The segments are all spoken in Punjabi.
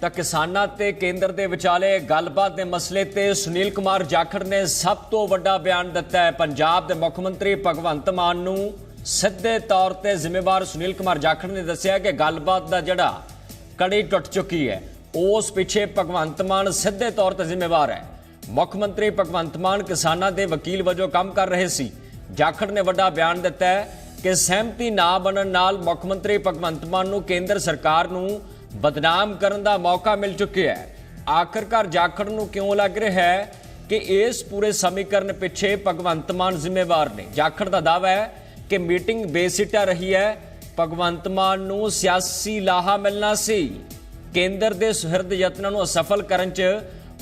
ਤਾਂ ਕਿਸਾਨਾਂ ਤੇ ਕੇਂਦਰ ਦੇ ਵਿਚਾਲੇ ਗੱਲਬਾਤ ਦੇ ਮਸਲੇ ਤੇ ਸੁਨੀਲ ਕੁਮਾਰ ਜਾਖੜ ਨੇ ਸਭ ਤੋਂ ਵੱਡਾ ਬਿਆਨ ਦਿੱਤਾ ਹੈ। ਪੰਜਾਬ ਦੇ ਮੁੱਖ ਮੰਤਰੀ ਭਗਵੰਤ ਮਾਨ ਨੂੰ ਸਿੱਧੇ ਤੌਰ ਤੇ ਜ਼ਿੰਮੇਵਾਰ ਸੁਨੀਲ ਕੁਮਾਰ ਜਾਖੜ ਨੇ ਦੱਸਿਆ ਕਿ ਗੱਲਬਾਤ ਦਾ ਜਿਹੜਾ ਕੜੀ ਟੁੱਟ ਚੁੱਕੀ ਹੈ, ਉਸ ਪਿੱਛੇ ਭਗਵੰਤ ਮਾਨ ਸਿੱਧੇ ਤੌਰ ਤੇ ਜ਼ਿੰਮੇਵਾਰ ਹੈ। ਮੁੱਖ ਮੰਤਰੀ ਭਗਵੰਤ ਮਾਨ ਕਿਸਾਨਾਂ ਦੇ ਵਕੀਲ ਵਜੋਂ ਕੰਮ ਕਰ ਰਹੇ ਸੀ। ਜਾਖੜ ਨੇ ਵੱਡਾ ਬਿਆਨ ਦਿੱਤਾ ਹੈ ਕਿ ਸਹਿਮਤੀ ਨਾ ਬਣਨ ਨਾਲ ਮੁੱਖ ਮੰਤਰੀ ਭਗਵੰਤ ਮਾਨ ਨੂੰ ਕੇਂਦਰ ਸਰਕਾਰ ਨੂੰ ਬਦਨਾਮ ਕਰਨ ਦਾ ਮੌਕਾ ਮਿਲ ਚੁੱਕਿਆ ਹੈ। ਆਖਰਕਾਰ ਜਾਖੜ ਨੂੰ ਕਿਉਂ ਲੱਗ ਰਿਹਾ ਹੈ ਕਿ ਇਸ ਪੂਰੇ ਸਮੀਕਰਨ ਪਿੱਛੇ ਭਗਵੰਤ ਮਾਨ ਜ਼ਿੰਮੇਵਾਰ ਨੇ? ਜਾਖੜ ਦਾ ਦਾਅਵਾ ਹੈ ਕਿ ਮੀਟਿੰਗ ਬੇਸਿੱਟਾ ਰਹੀ ਹੈ। ਭਗਵੰਤ ਮਾਨ ਨੂੰ ਸਿਆਸੀ ਲਾਹਾ ਮਿਲਣਾ ਸੀ। ਕੇਂਦਰ ਦੇ ਸੁਹਿਰਦ ਯਤਨਾਂ ਨੂੰ ਅਸਫਲ ਕਰਨ 'ਚ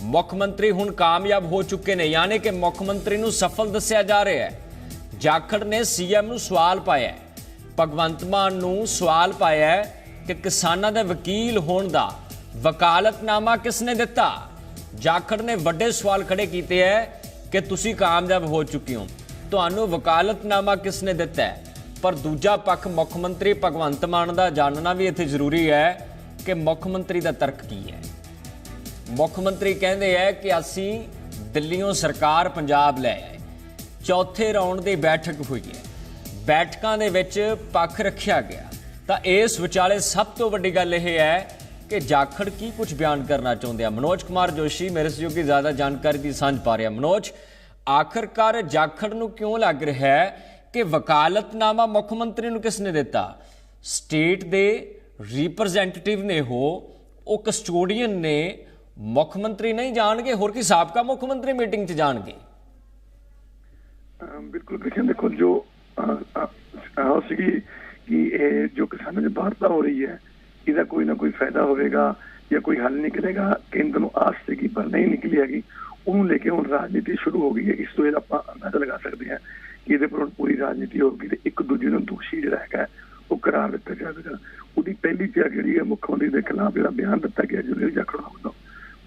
ਮੁੱਖ ਮੰਤਰੀ ਹੁਣ ਕਾਮਯਾਬ ਹੋ ਚੁੱਕੇ ਨੇ, ਯਾਨੀ ਕਿ ਮੁੱਖ ਮੰਤਰੀ ਨੂੰ ਸਫਲ ਦੱਸਿਆ ਜਾ ਰਿਹਾ ਹੈ। ਜਾਖੜ ਨੇ ਸੀਐਮ ਨੂੰ ਸਵਾਲ ਪਾਇਆ ਭਗਵੰਤ ਮਾਨ ਨੂੰ ਸਵਾਲ ਪਾਇਆ ਕਿ ਕਿਸਾਨਾਂ ਦੇ ਵਕੀਲ ਹੋਣ ਦਾ ਵਕਾਲਤਨਾਮਾ ਕਿਸ ਨੇ ਦਿੱਤਾ? ਜਾਖੜ ਨੇ ਵੱਡੇ ਸਵਾਲ ਖੜੇ ਕੀਤੇ ਹੈ ਕਿ ਤੁਸੀਂ ਕਾਮਯਾਬ ਹੋ ਚੁੱਕੇ ਹੋ। ਤੁਹਾਨੂੰ ਵਕਾਲਤਨਾਮਾ ਕਿਸ ਨੇ ਦਿੱਤਾ ਹੈ ਪਰ ਦੂਜਾ ਪੱਖ ਮੁੱਖ ਮੰਤਰੀ ਭਗਵੰਤ ਮਾਨ ਦਾ ਜਾਣਨਾ ਵੀ ਇੱਥੇ ਜ਼ਰੂਰੀ ਹੈ ਕਿ ਮੁੱਖ ਮੰਤਰੀ ਦਾ ਤਰਕ ਕੀ ਹੈ ਮੁੱਖ ਮੰਤਰੀ ਕਹਿੰਦੇ ਹੈ ਕਿ ਅਸੀਂ ਦਿੱਲੀੋਂ ਸਰਕਾਰ ਪੰਜਾਬ ਲੈ ਆਏ। ਚੌਥੇ ਰਾਉਂਡ ਦੀ ਬੈਠਕ ਹੋਈ ਹੈ ਬੈਠਕਾਂ ਦੇ ਵਿੱਚ ਪੱਖ ਰੱਖਿਆ ਗਿਆ। ਤਾਂ ਇਸ ਵਿਚਾਲੇ ਸਭ ਤੋਂ ਵੱਡੀ ਗੱਲ ਇਹ ਹੈ ਕਿ ਜਾਖੜ ਕੀ ਕੁਝ ਬਿਆਨ ਕਰਨਾ ਚਾਹੁੰਦੇ ਆ? ਮਨੋਜ ਕੁਮਾਰ ਜੋਸ਼ੀ ਮੇਰੇ ਸਹਿਯੋਗੀ ਜ਼ਿਆਦਾ ਜਾਣਕਾਰੀ ਦੀ ਸਾਂਝ ਪਾ ਰਿਹਾ। ਮਨੋਜ, ਆਖਰਕਾਰ ਜਾਖੜ ਨੂੰ ਕਿਉਂ ਲੱਗ ਰਿਹਾ ਹੈ ਕਿ ਵਕਾਲਤਨਾਮਾ ਮੁੱਖ ਮੰਤਰੀ ਨੂੰ ਕਿਸ ਨੇ ਦਿੱਤਾ? ਸਟੇਟ ਦੇ ਰਿਪਰੈਜ਼ੈਂਟੇਟਿਵ ਨੇ ਹੋ, ਉਹ ਕਸਟੋਡੀਅਨ ਨੇ, ਮੁੱਖ ਮੰਤਰੀ ਨਹੀਂ ਜਾਣਗੇ, ਹੋਰ ਕੀ ਸਾਬਕਾ ਮੁੱਖ ਮੰਤਰੀ ਮੀਟਿੰਗ 'ਚ ਜਾਣਗੇ? ਬਿਲਕੁਲ, ਦੇਖੋ ਜੋ ਆਹ ਸੀਗੀ ਕਿ ਇਹ ਜੋ ਕਿਸਾਨਾਂ ਦੀ ਵਾਰਤਾ ਹੋ ਰਹੀ ਹੈ ਇਹਦਾ ਕੋਈ ਨਾ ਕੋਈ ਫਾਇਦਾ ਹੋਵੇਗਾ ਜਾਂ ਕੋਈ ਹੱਲ ਨਿਕਲੇਗਾ ਕੇਂਦਰ ਨੂੰ ਆਸ ਸੀਗੀ ਪਰ ਨਹੀਂ ਨਿਕਲੀ ਹੈਗੀ। ਉਹਨੂੰ ਲੈ ਕੇ ਹੁਣ ਰਾਜਨੀਤੀ ਸ਼ੁਰੂ ਹੋ ਗਈ ਹੈ। ਇਸ ਤੋਂ ਇਹ ਆਪਾਂ ਅੰਦਾਜ਼ਾ ਲਗਾ ਸਕਦੇ ਹਾਂ ਕਿ ਇਹਦੇ ਪਰ ਪੂਰੀ ਰਾਜਨੀਤੀ ਹੋਊਗੀ ਤੇ ਇੱਕ ਦੂਜੇ ਨੂੰ ਦੋਸ਼ੀ ਜਿਹੜਾ ਹੈਗਾ ਉਹ ਕਰਾਰ ਦਿੱਤਾ ਜਾਵੇਗਾ। ਉਹਦੀ ਪਹਿਲੀ ਚਿਆ ਜਿਹੜੀ ਹੈ ਮੁੱਖ ਮੰਤਰੀ ਦੇ ਖਿਲਾਫ ਜਿਹੜਾ ਬਿਆਨ ਦਿੱਤਾ ਗਿਆ ਜੁਨੇਲ ਜਾਖੜ ਵੱਲੋਂ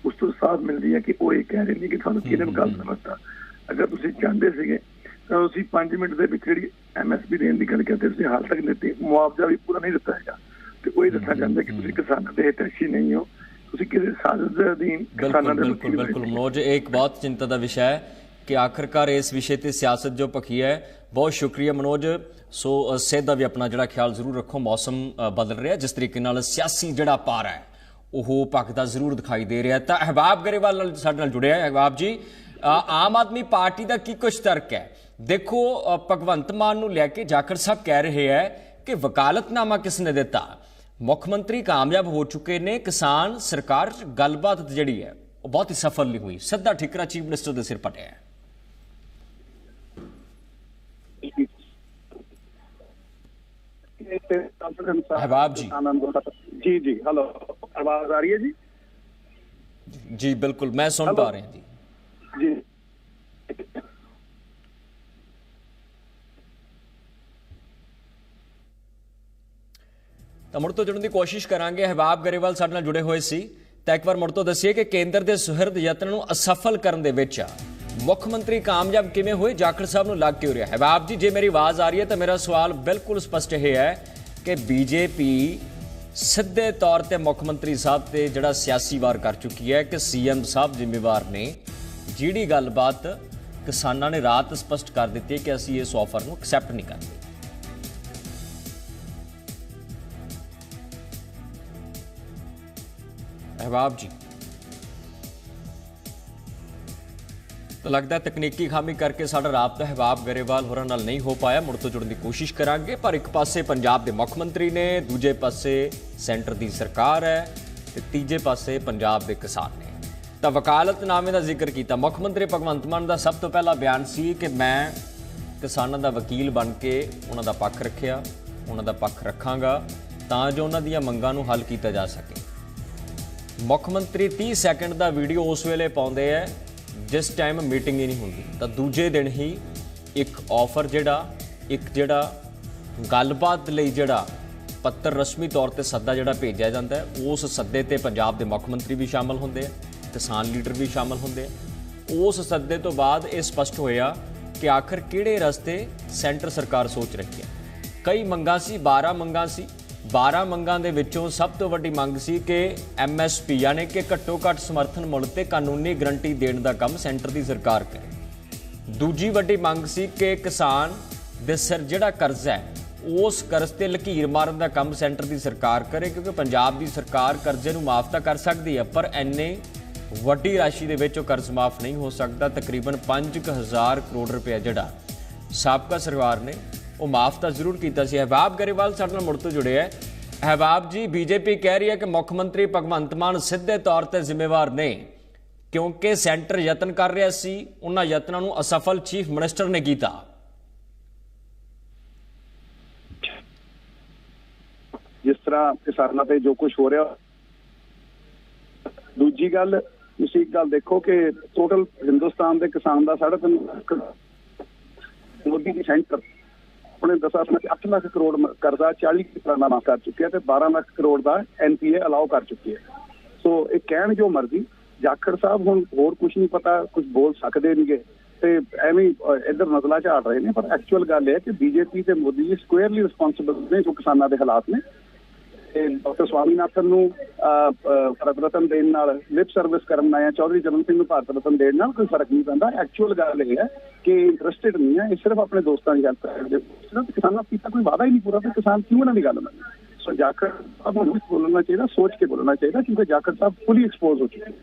ਉਸ ਤੋਂ ਸਾਫ਼ ਮਿਲਦੀ ਹੈ ਕਿ ਉਹ ਇਹ ਕਹਿ ਰਹੇ ਨੇ ਕਿ ਤੁਹਾਨੂੰ ਕਿਹਨੇ ਗੱਲ ਸਮਝਤਾ ਅਗਰ ਤੁਸੀਂ ਚਾਹੁੰਦੇ ਸੀਗੇ ਤਾਂ ਤੁਸੀਂ 5 ਮਿੰਟ ਦੇ ਵਿੱਚ ਜਿਹੜੀ ਐਮਐਸਪੀ ਦੇਣ ਦੀ ਗੱਲ ਕਰਦੇ ਤੁਸੀਂ ਹਾਲ ਤੱਕ ਦਿੱਤੀ। ਮੁਆਵਜ਼ਾ ਵੀ ਪੂਰਾ ਨਹੀਂ ਦਿੱਤਾ ਹੈਗਾ। ਤੇ ਉਹ ਦੱਸਣਾ ਚਾਹੁੰਦਾ ਕਿ ਤੁਸੀਂ ਕਿਸਾਨਾਂ ਦੇ ਹਿਤੈਸ਼ੀ ਨਹੀਂ ਹੋ। ਤੁਸੀਂ ਕਿਸੇ ਸਾਜ਼ਿਸ਼ ਦੇ ਅਧੀਨ ਕਿਸਾਨਾਂ ਦੇ ਬਿਲਕੁਲ ਬਿਲਕੁਲ। ਮਨੋਜ ਇੱਕ ਬਹੁਤ ਚਿੰਤਾ ਦਾ ਵਿਸ਼ਾ ਹੈ ਕਿ ਆਖਰਕਾਰ ਇਸ ਵਿਸ਼ੇ ਤੇ ਸਿਆਸਤ ਜੋ ਪੱਕੀ ਹੈ ਬਹੁਤ ਸ਼ੁਕਰੀਆ ਮਨੋਜ। ਸੋ ਸਿਹਤ ਦਾ ਵੀ ਆਪਣਾ ਜਿਹੜਾ ਖਿਆਲ ਜ਼ਰੂਰ ਰੱਖੋ। ਮੌਸਮ ਬਦਲ ਰਿਹਾ। ਜਿਸ ਤਰੀਕੇ ਨਾਲ ਸਿਆਸੀ ਜਿਹੜਾ ਪਾਰ ਹੈ ਉਹ ਭਗਦਾ ਜ਼ਰੂਰ ਦਿਖਾਈ ਦੇ ਰਿਹਾ ਤਾਂ ਅਹਿਬਾਬ ਗਰੇਵਾਲ ਨਾਲ ਸਾਡੇ ਨਾਲ ਜੁੜਿਆ ਹੈ। ਅਹਿਬਾਬ ਜੀ ਆਮ ਆਦਮੀ ਪਾਰਟੀ ਦਾ ਕੀ ਕੁਛ ਤਰਕ ਹੈ? ਦੇਖੋ ਭਗਵੰਤ ਮਾਨ ਨੂੰ ਲੈ ਕੇ ਜਾਖੜ ਸਾਹਿਬ ਕਹਿ ਰਹੇ ਹੈ ਕਿ ਵਕਾਲਤਨਾਮਾ ਕਿਸ ਨੇ ਦਿੱਤਾ? ਮੁੱਖ ਮੰਤਰੀ ਕਾਮਯਾਬ ਹੋ ਚੁੱਕੇ ਨੇ ਕਿਸਾਨ ਸਰਕਾਰ ਚ ਗੱਲਬਾਤ ਜਿਹੜੀ ਹੈ ਉਹ ਬਹੁਤ ਹੀ ਸਫਲ ਨਹੀਂ ਹੋਈ। ਸਿੱਧਾ ਠਿਕਰਾ ਚੀਫ ਮਿਨਿਸਟਰ ਦੇ ਸਿਰ ਪਟਿਆ ਹੈ। ਹਬਾਬ ਜੀ। ਜੀ ਜੀ ਹਲੋ ਆਵਾਜ਼ ਆ ਰਹੀ ਹੈ ਜੀ? ਜੀ ਬਿਲਕੁਲ ਮੈਂ ਸੁਣ ਪਾ ਰਿਹਾ ਜੀ। जी ਤਾਂ ਮੁੜ ਤੋਂ ਜੁੜਨ ਦੀ ਕੋਸ਼ਿਸ਼ ਕਰਾਂਗੇ। ਹਬਾਬ ਗਰੇਵਾਲ ਸਾਡੇ ਨਾਲ ਜੁੜੇ ਹੋਏ ਸੀ। ਤਾਂ ਇੱਕ ਵਾਰ ਮੁੜ ਤੋਂ ਦੱਸੀਏ ਕਿ ਕੇਂਦਰ ਦੇ ਸੁਹਿਰਦ ਯਤਨ ਨੂੰ ਅਸਫਲ ਕਰਨ ਦੇ ਵਿੱਚ ਮੁੱਖ ਮੰਤਰੀ ਕਾਮਯਾਬ ਕਿਵੇਂ ਹੋਏ? ਜਾਖੜ ਸਾਹਿਬ ਨੂੰ ਲੱਗ ਕਿਉਂ ਰਿਹਾ? ਹਬਾਬ ਜੀ, ਜੇ ਮੇਰੀ ਆਵਾਜ਼ ਆ ਰਹੀ ਹੈ ਤਾਂ ਮੇਰਾ ਸਵਾਲ ਬਿਲਕੁਲ ਸਪਸ਼ਟ ਇਹ ਹੈ ਕਿ ਬੀਜੇਪੀ ਸਿੱਧੇ ਤੌਰ ਤੇ ਮੁੱਖ ਮੰਤਰੀ ਸਾਹਿਬ ਤੇ ਜਿਹੜਾ ਸਿਆਸੀ ਵਾਰ ਕਰ ਚੁੱਕੀ ਹੈ ਕਿ ਸੀਐਮ ਸਾਹਿਬ ਜ਼ਿੰਮੇਵਾਰ ਨੇ। ਜਿਹੜੀ ਗੱਲਬਾਤ ਕਿਸਾਨਾਂ ਨੇ ਰਾਤ ਸਪਸ਼ਟ ਕਰ ਦਿੱਤੀ ਕਿ ਅਸੀਂ ਇਸ ਆਫਰ ਨੂੰ ਐਕਸੈਪਟ ਨਹੀਂ ਕਰਦੇ। ਅਹਿਬਾਬ ਜੀ, ਤਾਂ ਲੱਗਦਾ ਤਕਨੀਕੀ ਖਾਮੀ ਕਰਕੇ ਸਾਡਾ ਰਾਬਤਾ ਅਹਿਬਾਬ ਗਰੇਵਾਲ ਹੋਰਾਂ ਨਾਲ ਨਹੀਂ ਹੋ ਪਾਇਆ। ਮੁੜ ਤੋਂ ਜੁੜਨ ਦੀ ਕੋਸ਼ਿਸ਼ ਕਰਾਂਗੇ, ਪਰ ਇੱਕ ਪਾਸੇ ਪੰਜਾਬ ਦੇ ਮੁੱਖ ਮੰਤਰੀ ਨੇ, ਦੂਜੇ ਪਾਸੇ ਸੈਂਟਰ ਦੀ ਸਰਕਾਰ ਹੈ ਤੇ ਤੀਜੇ ਪਾਸੇ ਪੰਜਾਬ ਦੇ ਕਿਸਾਨ ਨੇ। ਤਾਂ ਵਕਾਲਤਨਾਮੇ ਦਾ ਜ਼ਿਕਰ ਕੀਤਾ। ਮੁੱਖ ਮੰਤਰੀ ਭਗਵੰਤ ਮਾਨ ਦਾ ਸਭ ਤੋਂ ਪਹਿਲਾ ਬਿਆਨ ਸੀ ਕਿ ਮੈਂ ਕਿਸਾਨਾਂ ਦਾ ਵਕੀਲ ਬਣ ਕੇ ਉਹਨਾਂ ਦਾ ਪੱਖ ਰੱਖਿਆ, ਉਹਨਾਂ ਦਾ ਪੱਖ ਰੱਖਾਂਗਾ, ਤਾਂ ਜੋ ਉਹਨਾਂ ਦੀਆਂ ਮੰਗਾਂ ਨੂੰ ਹੱਲ ਕੀਤਾ ਜਾ ਸਕੇ। ਮੁੱਖ ਮੰਤਰੀ 30 ਸੈਕਿੰਡ ਦਾ ਵੀਡੀਓ ਉਸ ਵੇਲੇ ਪਾਉਂਦੇ ਐ ਜਿਸ ਟਾਈਮ ਮੀਟਿੰਗ ਹੀ ਨਹੀਂ ਹੁੰਦੀ। ਤਾਂ ਦੂਜੇ ਦਿਨ ਹੀ ਇੱਕ ਆਫਰ ਜਿਹੜਾ, ਇੱਕ ਜਿਹੜਾ ਗੱਲਬਾਤ ਲਈ ਜਿਹੜਾ ਪੱਤਰ ਰਸਮੀ ਤੌਰ ਤੇ ਸੱਦਾ ਜਿਹੜਾ ਭੇਜਿਆ ਜਾਂਦਾ ਹੈ ਉਸ ਸੱਦੇ ਤੇ ਪੰਜਾਬ ਦੇ ਮੁੱਖ ਮੰਤਰੀ ਵੀ ਸ਼ਾਮਲ ਹੁੰਦੇ ਆ। ਕਿਸਾਨ ਲੀਡਰ ਵੀ ਸ਼ਾਮਲ ਹੁੰਦੇ ਆ। ਉਸ ਸੱਦੇ ਤੋਂ ਬਾਅਦ ਇਹ ਸਪਸ਼ਟ ਹੋਇਆ ਕਿ ਆਖਰ ਕਿਹੜੇ ਰਸਤੇ ਸੈਂਟਰ ਸਰਕਾਰ ਸੋਚ ਰਹੀ ਹੈ। ਕਈ ਮੰਗਾਂ ਸੀ 12 ਮੰਗਾਂ ਸੀ। 12 ਮੰਗਾਂ ਦੇ ਵਿੱਚੋਂ ਸਭ ਤੋਂ ਵੱਡੀ ਮੰਗ ਸੀ ਕਿ ਐਮਐਸਪੀ ਯਾਨੀ ਕਿ ਘੱਟੋ ਘੱਟ ਸਮਰਥਨ ਮੁੱਲ ਤੇ ਕਾਨੂੰਨੀ ਗਰੰਟੀ ਦੇਣ ਦਾ ਕੰਮ ਸੈਂਟਰ ਦੀ ਸਰਕਾਰ ਕਰੇ। ਦੂਜੀ ਵੱਡੀ ਮੰਗ ਸੀ ਕਿ ਕਿਸਾਨ ਦੇ ਸਿਰ ਜਿਹੜਾ ਕਰਜ਼ਾ ਹੈ, ਉਸ ਕਰਜ਼ ਤੇ ਲਕੀਰ ਮਾਰਨ ਦਾ ਕੰਮ ਸੈਂਟਰ ਦੀ ਸਰਕਾਰ ਕਰੇ, ਕਿਉਂਕਿ ਪੰਜਾਬ ਦੀ ਸਰਕਾਰ ਕਰਜ਼ੇ ਨੂੰ ਮਾਫ ਤਾਂ ਕਰ ਸਕਦੀ ਹੈ, ਪਰ ਐਨੇ ਵੱਡੀ ਰਾਸ਼ੀ ਦੇ ਵਿੱਚ ਉਹ ਕਰਜ਼ ਮਾਫ ਨਹੀਂ ਹੋ ਸਕਦਾ, ਤਕਰੀਬਨ 5000 ਕਰੋੜ ਰੁਪਏ ਜਿਹੜਾ ਸਾਬਕਾ ਸਰਕਾਰ ਨੇ ਉਹ ਮਾਫ ਤਾਂ ਜ਼ਰੂਰ ਕੀਤਾ ਸੀ। ਹਬਾਬ ਗਰੇਵਾਲ ਸਾਡੇ ਨਾਲ ਮੁੜ ਤੋਂ ਜੁੜੇ ਹੈ। ਹਬਾਬ ਜੀ, ਬੀਜੇਪੀ ਕਹਿ ਰਹੀ ਹੈ ਕਿ ਮੁੱਖ ਮੰਤਰੀ ਭਗਵੰਤ ਮਾਨ ਸਿੱਧੇ ਤੌਰ ਤੇ ਜ਼ਿੰਮੇਵਾਰ ਨੇ, ਕਿਉਂਕਿ ਸੈਂਟਰ ਯਤਨ ਕਰ ਰਿਹਾ ਸੀ, ਉਹਨਾਂ ਯਤਨਾਂ ਨੂੰ ਅਸਫਲ ਚੀਫ ਮਿਨਿਸਟਰ ਨੇ ਕੀਤਾ। ਜਿਸ ਤਰ੍ਹਾਂ ਕਿਸਾਨਾਂ ਤੇ ਜੋ ਕੁਝ ਹੋ ਰਿਹਾ, ਦੂਜੀ ਗੱਲ ਤੁਸੀਂ ਇੱਕ ਗੱਲ ਦੇਖੋ ਕਿ ਟੋਟਲ ਹਿੰਦੁਸਤਾਨ ਦੇ ਕਿਸਾਨ ਦਾ 3.5 ਲੱਖ ਮੋਦੀ ਦੀ ਸੈਂਟਰ ਆਪਣੇ ਦਸਾਂ ਸਾਲਾਂ 'ਚ 8 ਲੱਖ ਕਰੋੜ ਕਰਜ਼ਾ 40 ਕਰਨਾ ਮਾਫ ਕਰ ਚੁੱਕਿਆ ਤੇ 12 ਲੱਖ ਕਰੋੜ ਦਾ ਐਨਪੀਏ ਅਲਾਉ ਕਰ ਚੁੱਕੀ ਹੈ। ਸੋ ਇਹ ਕਹਿਣ ਜੋ ਮਰਜ਼ੀ ਜਾਖੜ ਸਾਹਿਬ ਹੁਣ ਹੋਰ ਕੁਝ ਨਹੀਂ ਪਤਾ ਕੁਝ ਬੋਲ ਸਕਦੇ ਨਹੀਂਗੇ। ਤੇ ਐਵੇਂ ਹੀ, ਇੱਧਰ ਨਜ਼ਲਾ ਝਾੜ ਰਹੇ ਨੇ ਪਰ ਐਕਚੁਅਲ ਗੱਲ ਇਹ ਹੈ ਕਿ ਬੀਜੇਪੀ ਤੇ ਮੋਦੀ ਜੀ ਸਕੁਅਰਲੀ ਰਿਸਪੌਂਸਿਬਲ ਨੇ ਜੋ ਕਿਸਾਨਾਂ ਦੇ ਹਾਲਾਤ ਨੇ। ਤੇ ਡਾਕਟਰ ਸਵਾਮੀਨਾਥਨ ਨੂੰ ਭਾਰਤ ਰਤਨ ਦੇਣ ਨਾਲ ਲਿਪ ਸਰਵਿਸ ਕਰਨ ਨਾਲ ਚੌਧਰੀ ਚਰਨ ਸਿੰਘ ਨੂੰ ਭਾਰਤ ਰਤਨ ਦੇਣ ਨਾਲ ਕੋਈ ਫ਼ਰਕ ਨਹੀਂ ਪੈਂਦਾ। ਐਕਚੁਅਲ ਗੱਲ ਇਹ ਹੈ ਕਿ ਇੰਟਰਸਟਿਡ ਨਹੀਂ ਹੈ, ਇਹ ਸਿਰਫ ਆਪਣੇ ਦੋਸਤਾਂ ਦੀ ਗੱਲ ਕਰਦੇ ਸਿਰਫ ਕਿਸਾਨਾਂ ਕੀਤਾ ਕੋਈ ਵਾਅਦਾ ਹੀ ਨਹੀਂ ਪੂਰਾ, ਤੇ ਕਿਸਾਨ ਕਿਉਂ ਇਹਨਾਂ ਦੀ ਗੱਲ ਮੰਨੇ? ਸੋ ਜਾਖੜ ਸਾਹਿਬ ਨੂੰ ਬੋਲਣਾ ਚਾਹੀਦਾ, ਸੋਚ ਕੇ ਬੋਲਣਾ ਚਾਹੀਦਾ, ਕਿਉਂਕਿ ਜਾਖੜ ਸਾਹਿਬ ਫੁੱਲੀ ਐਕਸਪੋਜ਼ ਹੋ ਚੁੱਕੇ ਨੇ।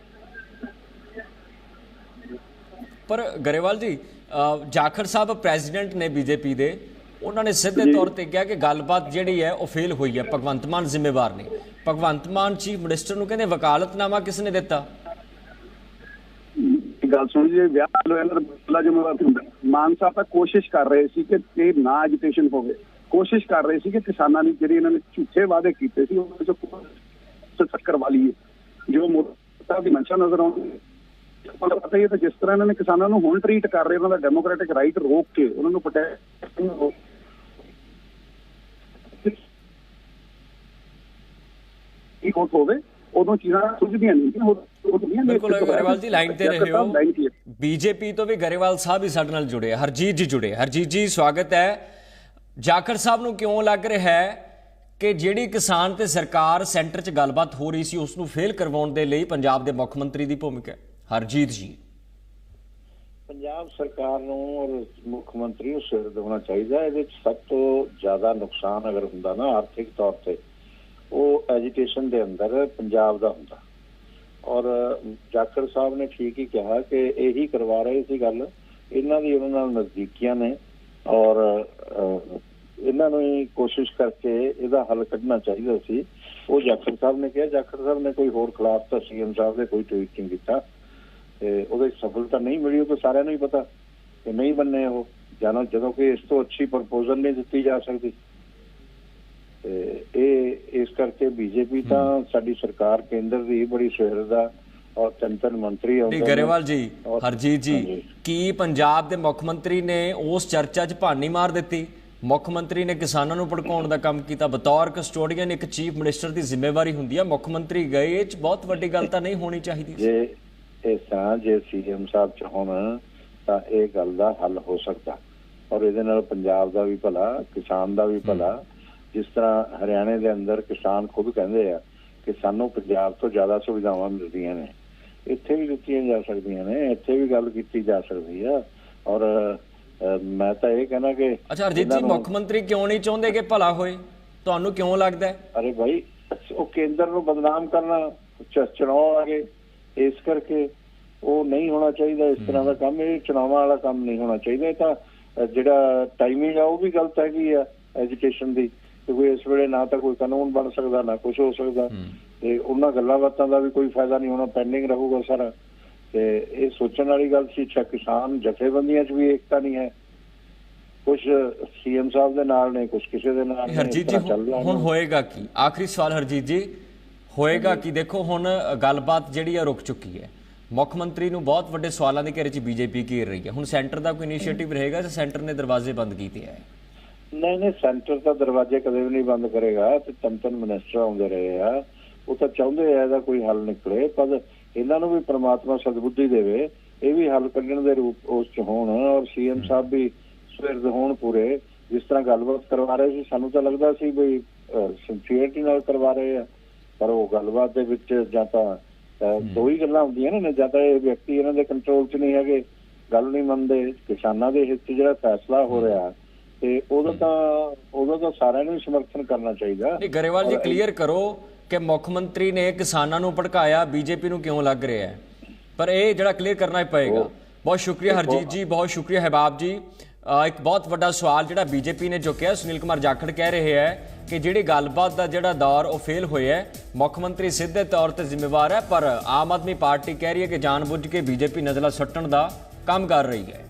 ਪਰ ਗਰੇਵਾਲ ਜੀ ਜਾਖੜ ਸਾਹਿਬ ਪ੍ਰੈਜ਼ੀਡੈਂਟ ਨੇ ਬੀਜੇਪੀ ਦੇ ਉਹਨਾਂ ਨੇ ਸਿੱਧੇ ਤੌਰ ਤੇ ਕਿਹਾ ਕਿ ਗੱਲਬਾਤ ਜਿਹੜੀ ਹੈ ਉਹ ਫੇਲ ਹੋਈ ਹੈ। ਭਗਵੰਤ ਮਾਨ ਜ਼ਿੰਮੇਵਾਰ ਨੇ। ਭਗਵੰਤ ਮਾਨ ਚੀਫ ਮਿਨਿਸਟਰ ਨੂੰ ਕਹਿੰਦੇ ਵਕਾਲਤਨਾਮਾ ਕਿਸ ਨੇ ਦਿੱਤਾ? ਗੱਲ ਸੁਣ ਜੀ ਵਿਆਹ ਲੋ ਇਹਨਾਂ ਦਾ ਪਹਿਲਾ ਜ਼ਿੰਮੇਵਾਰ ਹੁੰਦਾ। ਮਾਨ ਸਾਹਿਬ ਤਾਂ ਕੋਸ਼ਿਸ਼ ਕਰ ਰਹੇ ਸੀ ਕਿ ਇਹ ਨਾ ਐਜੀਟੇਸ਼ਨ ਹੋਵੇ। ਕੋਸ਼ਿਸ਼ ਕਰ ਰਹੇ ਸੀ ਕਿ ਕਿਸਾਨਾਂ ਦੀ ਜਿਹੜੀ ਇਹਨਾਂ ਨੇ ਝੂਠੇ ਵਾਅਦੇ ਕੀਤੇ ਸੀ ਉਹਨਾਂ ਚੋਂ ਕੁਝ ਚੱਕਰ ਵਾਲੀ ਜੋ ਮੋਦੀ ਸਾਹਿਬ ਦੀ ਮਨਸ਼ਾ ਨਜ਼ਰ ਆਉਂਦੀ ਨੂੰ ਪਤਾ ਹੀ ਹੈ ਤਾਂ ਜਿਸ ਤਰ੍ਹਾਂ ਇਹਨਾਂ ਨੇ ਕਿਸਾਨਾਂ ਨੂੰ ਹੁਣ ਟਰੀਟ ਕਰ ਰਹੇ ਉਹਨਾਂ ਦਾ ਡੈਮੋਕ੍ਰੈਟਿਕ ਰਾਈਟ ਰੋਕ ਕੇ ਉਹਨਾਂ ਨੂੰ ਪ੍ਰੋਟੈਕਟ ਕੋਟ ਹੋਵੇ ਉਦੋਂ ਚੀਜ਼ਾਂ ਸੁਝਦੀਆਂ ਨਹੀਂ ਨੇ ਬਿਲਕੁਲ ਗਰੇਵਾਲ ਜੀ ਲਾਈਨ ਤੇ ਰਹੇ ਹੋ ਬੀਜੇਪੀ ਤੋਂ ਵੀ ਗਰੇਵਾਲ ਸਾਹਿਬ ਹੀ ਸਾਡੇ ਨਾਲ ਜੁੜੇ ਆ। ਹਰਜੀਤ ਜੀ ਜੁੜੇ। ਹਰਜੀਤ ਜੀ ਸਵਾਗਤ ਹੈ ਜਾਖੜ ਸਾਹਿਬ ਨੂੰ ਕਿਉਂ ਲੱਗ ਰਿਹਾ ਹੈ ਕਿ ਜਿਹੜੀ ਕਿਸਾਨ ਤੇ ਸਰਕਾਰ ਸੈਂਟਰ 'ਚ ਗੱਲਬਾਤ ਹੋ ਰਹੀ ਸੀ ਉਸ ਨੂੰ ਫੇਲ ਕਰਵਾਉਣ ਦੇ ਲਈ ਪੰਜਾਬ ਦੇ ਮੁੱਖ ਮੰਤਰੀ ਦੀ ਭੂਮਿਕਾ ਹੈ ਹਰਜੀਤ ਜੀ ਪੰਜਾਬ ਸਰਕਾਰ ਨੂੰ ਔਰ ਮੁੱਖ ਮੰਤਰੀ ਨੂੰ ਸਿਰ ਦੇਣਾ ਚਾਹੀਦਾ ਇਹਦੇ ਵਿੱਚ ਸਭ ਤੋਂ ਜ਼ਿਆਦਾ ਨੁਕਸਾਨ ਅਗਰ ਹੁੰਦਾ ਨਾ ਆਰਥਿਕ ਤੌਰ ਤੇ ਉਹ ਐਜੀਟੇਸ਼ਨ ਦੇ ਅੰਦਰ ਪੰਜਾਬ ਦਾ ਹੁੰਦਾ। ਔਰ ਜਾਖੜ ਸਾਹਿਬ ਨੇ ਠੀਕ ਹੀ ਕਿਹਾ ਕਿ ਇਹੀ ਕਰਵਾ ਰਹੇ ਸੀ ਗੱਲ। ਇਹਨਾਂ ਦੀ ਉਹਨਾਂ ਨਾਲ ਨਜ਼ਦੀਕੀਆਂ ਨੇ ਔਰ ਇਹਨਾਂ ਨੂੰ ਹੀ ਕੋਸ਼ਿਸ਼ ਕਰਕੇ ਇਹਦਾ ਹੱਲ ਕੱਢਣਾ ਚਾਹੀਦਾ ਸੀ। ਉਹ ਜਾਖੜ ਸਾਹਿਬ ਨੇ ਕਿਹਾ। ਜਾਖੜ ਸਾਹਿਬ ਨੇ ਕੋਈ ਹੋਰ ਖਿਲਾਫ ਤਾਂ ਸੀਐਮ ਸਾਹਿਬ ਦੇ ਕੋਈ ਟਵੀਟ ਨਹੀਂ ਕੀਤਾ। ਤੇ ਉਹਦੇ ਸਫਲਤਾ ਨਹੀਂ ਮਿਲੀ, ਉਹ ਤਾਂ ਸਾਰਿਆਂ ਨੂੰ ਹੀ ਪਤਾ ਕਿ ਨਹੀਂ ਬੰਨੇ ਉਹ। ਜਾਨੋ ਜਦੋਂ ਕਿ ਇਸ ਤੋਂ ਅੱਛੀ ਪ੍ਰਪੋਜ਼ਲ ਨਹੀਂ ਦਿੱਤੀ ਜਾ ਸਕਦੀ। ਇਹ ਇਸ ਕਰਕੇ ਬੀਜੇਪੀ ਤਾਂ ਸਾਡੀ ਸਰਕਾਰ ਕੇਂਦਰ ਦੀ ਬੜੀ ਸੁਹਿਰਦਾ ਔਰ ਤਿੰਨ ਤਿੰਨ ਮੰਤਰੀ ਆਉਂਦੇ ਨੇ। ਗਰੇਵਾਲ ਜੀ ਔਰ- ਹਰਜੀਤ ਜੀ। ਕੀ ਪੰਜਾਬ ਦੇ ਮੁੱਖ ਮੰਤਰੀ ਨੇ ਉਸ ਚਰਚਾ 'ਚ ਭਾਨੀ ਮਾਰ ਦਿੱਤੀ ਮੁੱਖ ਮੰਤਰੀ ਨੇ ਕਿਸਾਨਾਂ ਨੂੰ ਭੜਕਾਉਣ ਦਾ ਕੰਮ ਕੀਤਾ ਬਤੌਰ ਕਸਟੋਡੀਅਨ ਇੱਕ ਚੀਫ ਮਿਨਿਸਟਰ ਦੀ ਜ਼ਿੰਮੇਵਾਰੀ ਹੁੰਦੀ ਹੈ ਮੁੱਖ ਮੰਤਰੀ ਗਏ ਇਹ 'ਚ ਬਹੁਤ ਵੱਡੀ ਗੱਲ ਤਾਂ ਨਹੀਂ ਹੋਣੀ ਚਾਹੀਦੀ ਸੀ। ਜੇ ਇਹ ਸਾਂ ਜੇ ਸੀਐਮ ਸਾਹਿਬ ਚ ਹੋਣ ਤਾਂ ਇਹ ਗੱਲ ਦਾ ਹੱਲ ਹੋ ਸਕਦਾ ਔਰ ਇਹਦੇ ਨਾਲ ਪੰਜਾਬ ਦਾ ਵੀ ਭਲਾ ਕਿਸਾਨ ਦਾ ਵੀ ਭਲਾ ਜਿਸ ਤਰ੍ਹਾਂ ਹਰਿਆਣੇ ਦੇ ਅੰਦਰ ਕਿਸਾਨ ਖੁਦ ਕਹਿੰਦੇ ਆ ਕਿ ਸਾਨੂੰ ਪੰਜਾਬ ਤੋਂ ਜ਼ਿਆਦਾ ਸੁਵਿਧਾਵਾਂ ਮਿਲਦੀਆਂ ਨੇ ਇੱਥੇ ਵੀ ਦਿੱਤੀਆਂ ਜਾ ਸਕਦੀਆਂ ਨੇ ਇੱਥੇ ਵੀ ਗੱਲ ਕੀਤੀ ਜਾ ਸਕਦੀ ਆ। ਔਰ ਮੈਂ ਤਾਂ ਇਹ ਕਹਿਣਾ ਕਿ ਅੱਛਾ ਹਰਜੀਤ ਜੀ ਮੁੱਖ ਮੰਤਰੀ ਕਿਉਂ ਨਹੀਂ ਚਾਹੁੰਦੇ ਕਿ ਭਲਾ ਹੋਏ? ਤੁਹਾਨੂੰ ਕਿਉਂ ਲੱਗਦਾ? ਅਰੇ ਭਾਈ ਉਹ ਕੇਂਦਰ ਨੂੰ ਬਦਨਾਮ ਕਰਨਾ ਚ- ਚੁਣਾव ਆ ਗਏ ਇਸ ਕਰਕੇ ਉਹ ਨਹੀਂ ਹੋਣਾ ਚਾਹੀਦਾ ਇਸ ਤਰ੍ਹਾਂ ਦਾ ਕੰਮ ਇਹ ਚੁਣਾਵਾਂ ਵਾਲਾ ਕੰਮ ਨਹੀਂ ਹੋਣਾ ਚਾਹੀਦਾ। ਤਾਂ ਜਿਹੜਾ ਟਾਈਮਿੰਗ ਆ ਉਹ ਵੀ ਗਲਤ ਹੈਗੀ ਆ ਐਜੂਕੇਸ਼ਨ ਦੀ। ਕਿਉਂਕਿ ਇਸ ਵੇਲੇ ਨਾ ਤਾਂ ਕੋਈ ਕਾਨੂੰਨ ਬਣ ਸਕਦਾ ਨਾ ਕੁਝ ਹੋ ਸਕਦਾ। ਤੇ ਉਹਨਾਂ ਗੱਲਾਂ ਬਾਤਾਂ ਦਾ ਵੀ ਕੋਈ ਫਾਇਦਾ ਨਹੀਂ ਹੋਣਾ ਪੈਂਡਿੰਗ ਰਹੂਗਾ ਸਾਰਾ। ਤੇ ਇਹ ਸੋਚਣ ਵਾਲੀ ਗੱਲ ਸੀ ਅੱਛਾ ਕਿਸਾਨ ਜਥੇਬੰਦੀਆਂ 'ਚ ਵੀ ਏਕਤਾ ਨਹੀਂ ਹੈ। ਕੁਝ ਸੀਐਮ ਸਾਹਿਬ ਦੇ ਨਾਲ ਨੇ ਕੁਝ ਕਿਸੇ ਦੇ ਨਾਲ ਹਰਜੀਤ ਜੀ ਹੁਣ ਹੋਏਗਾ ਕੀ? ਆਖਰੀ ਸਵਾਲ ਹਰਜੀਤ ਜੀ ਹੋਏਗਾ ਕੀ? ਦੇਖੋ ਹੁਣ ਗੱਲਬਾਤ ਜਿਹੜੀ ਆ ਰੁਕ ਚੁੱਕੀ ਹੈ। ਮੁੱਖ ਮੰਤਰੀ ਨੂੰ ਬਹੁਤ ਵੱਡੇ ਸਵਾਲਾਂ ਦੇ ਘੇਰੇ 'ਚ ਬੀਜੇਪੀ ਘੇਰ ਰਹੀ ਹੈ। ਹੁਣ ਸੈਂਟਰ ਦਾ ਕੋਈ ਇਨੀਸ਼ੀਏਟਿਵ ਰਹੇਗਾ ਜਾਂ ਸੈਂਟਰ ਨੇ ਦਰਵਾਜ਼ੇ ਬੰਦ ਕੀਤੇ ਹੈ ਨਹੀਂ ਨਹੀਂ ਸੈਂਟਰ ਤਾਂ ਦਰਵਾਜ਼ੇ ਕਦੇ ਵੀ ਨਹੀਂ ਬੰਦ ਕਰੇਗਾ ਤੇ ਤਿੰਨ ਤਿੰਨ ਮਿਨਿਸਟਰ ਆਉਂਦੇ ਰਹੇ ਆ। ਉਹ ਤਾਂ ਚਾਹੁੰਦੇ ਆ ਇਹਦਾ ਕੋਈ ਹੱਲ ਨਿਕਲੇ ਪਰ ਇਹਨਾਂ ਨੂੰ ਵੀ ਪ੍ਰਮਾਤਮਾ ਸਦਬੁੱਧੀ ਦੇਵੇ ਇਹ ਵੀ ਹੱਲ ਕੱਢਣ ਦੇ ਰੂਪ ਉਸ ਚ ਹੋਣ ਔਰ ਸੀਐਮ ਸਾਹਿਬ ਵੀ ਸਵਿਰਦ ਹੋਣ ਪੂਰੇ ਜਿਸ ਤਰ੍ਹਾਂ ਗੱਲਬਾਤ ਕਰਵਾ ਰਹੇ ਸੀ ਸਾਨੂੰ ਤਾਂ ਲੱਗਦਾ ਸੀ ਵੀ ਸਿੰਸੀਅਰਟੀ ਨਾਲ ਕਰਵਾ ਰਹੇ ਆ ਪਰ ਉਹ ਗੱਲਬਾਤ ਦੇ ਵਿੱਚ ਜਾਂ ਤਾਂ ਦੋ ਹੀ ਗੱਲਾਂ ਹੁੰਦੀਆਂ ਨੇ ਜਾਂ ਤਾਂ ਇਹ ਵਿਅਕਤੀ ਇਹਨਾਂ ਦੇ ਕੰਟਰੋਲ 'ਚ ਨਹੀਂ ਹੈਗੇ ਗੱਲ ਨਹੀਂ ਮੰਨਦੇ ਕਿਸਾਨਾਂ ਦੇ ਹਿੱਤ 'ਚ ਜਿਹੜਾ ਫੈਸਲਾ ਹੋ। ਰਿਹਾ ਤੇ ਉਹਦਾ ਤਾਂ ਉਹਦਾ ਤਾਂ ਸਾਰਿਆਂ ਨੂੰ ਸਮਰਥਨ ਕਰਨਾ ਚਾਹੀਦਾ। ਨਹੀਂ ਗਰੇਵਾਲ ਜੀ ਕਲੀਅਰ ਕਰੋ ਕਿ ਮੁੱਖ ਮੰਤਰੀ ਨੇ ਕਿਸਾਨਾਂ ਨੂੰ ਭੜਕਾਇਆ ਬੀਜੇਪੀ ਨੂੰ ਕਿਉਂ ਲੱਗ ਰਿਹਾ ਹੈ? ਪਰ ਇਹ ਜਿਹੜਾ ਕਲੀਅਰ ਕਰਨਾ ਹੀ ਪਏਗਾ। ਬਹੁਤ ਸ਼ੁਕਰੀਆ ਹਰਜੀਤ ਜੀ ਬਹੁਤ ਸ਼ੁਕਰੀਆ ਹਬਾਬ ਜੀ। ਇੱਕ ਬਹੁਤ ਵੱਡਾ ਸਵਾਲ ਜਿਹੜਾ ਬੀਜੇਪੀ ਨੇ ਚੁੱਕਿਆ ਸੁਨੀਲ ਕੁਮਾਰ ਜਾਖੜ ਕਹਿ ਰਹੇ ਹੈ ਕਿ ਜਿਹੜੀ ਗੱਲਬਾਤ ਦਾ ਜਿਹੜਾ ਦੌਰ ਉਹ ਫੇਲ ਹੋਇਆ ਹੈ ਮੁੱਖ ਮੰਤਰੀ ਸਿੱਧੇ ਤੌਰ ਤੇ ਜ਼ਿੰਮੇਵਾਰ ਹੈ ਪਰ ਆਮ ਆਦਮੀ ਪਾਰਟੀ ਕਹਿ ਰਹੀ ਹੈ ਕਿ ਜਾਣਬੁੱਝ ਕੇ ਬੀਜੇਪੀ ਨਜ਼ਲਾ ਸੁੱਟਣ ਦਾ ਕੰਮ ਕਰ ਰਹੀ ਹੈ।